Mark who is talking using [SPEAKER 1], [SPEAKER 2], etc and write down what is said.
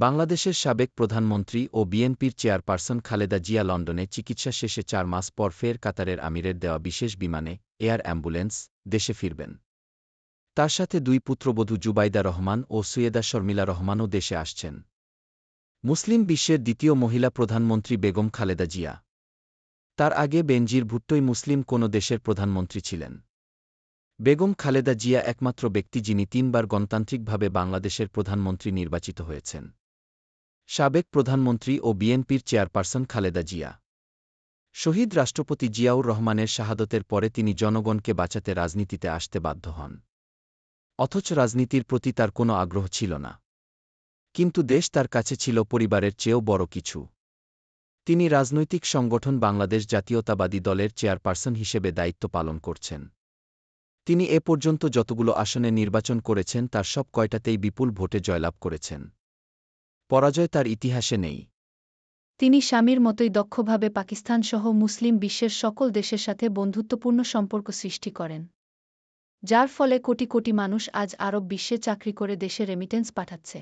[SPEAKER 1] বাংলাদেশের সাবেক প্রধানমন্ত্রী ও বিএনপির চেয়ারপারসন খালেদা জিয়া লন্ডনে চিকিৎসা শেষে চার মাস পর ফের কাতারের আমিরের দেওয়া বিশেষ বিমানে এয়ার অ্যাম্বুলেন্স দেশে ফিরবেন। তার সাথে দুই পুত্রবধূ জুবাইদা রহমান ও সুয়েদা শর্মিলা রহমানও দেশে আসছেন। মুসলিম বিশ্বের দ্বিতীয় মহিলা প্রধানমন্ত্রী বেগম খালেদা জিয়া। তার আগে বেনজির ভুট্টোই মুসলিম কোনো দেশের প্রধানমন্ত্রী ছিলেন। বেগম খালেদা জিয়া একমাত্র ব্যক্তি যিনি তিনবার গণতান্ত্রিকভাবে বাংলাদেশের প্রধানমন্ত্রী নির্বাচিত হয়েছেন। সাবেক প্রধানমন্ত্রী ও বিএনপির চেয়ারপারসন খালেদা জিয়া। শহীদ রাষ্ট্রপতি জিয়াউর রহমানের শাহাদতের পরে তিনি জনগণকে বাঁচাতে রাজনীতিতে আসতে বাধ্য হন। অথচ রাজনীতির প্রতি তার কোনো আগ্রহ ছিল না। কিন্তু দেশ তার কাছে ছিল পরিবারের চেয়েও বড় কিছু। তিনি রাজনৈতিক সংগঠন বাংলাদেশ জাতীয়তাবাদী দলের চেয়ারপারসন হিসেবে দায়িত্ব পালন করছেন। তিনি এ পর্যন্ত যতগুলো আসনে নির্বাচন করেছেন তার সব কয়টাতেই বিপুল ভোটে জয়লাভ করেছেন। পরাজয় তার ইতিহাসে নেই।
[SPEAKER 2] তিনি স্বামীর মতোই দক্ষভাবে পাকিস্তানসহ মুসলিম বিশ্বের সকল দেশের সাথে বন্ধুত্বপূর্ণ সম্পর্ক সৃষ্টি করেন, যার ফলে কোটি কোটি মানুষ আজ আরব বিশ্বে চাকরি করে দেশে রেমিটেন্স পাঠাচ্ছে।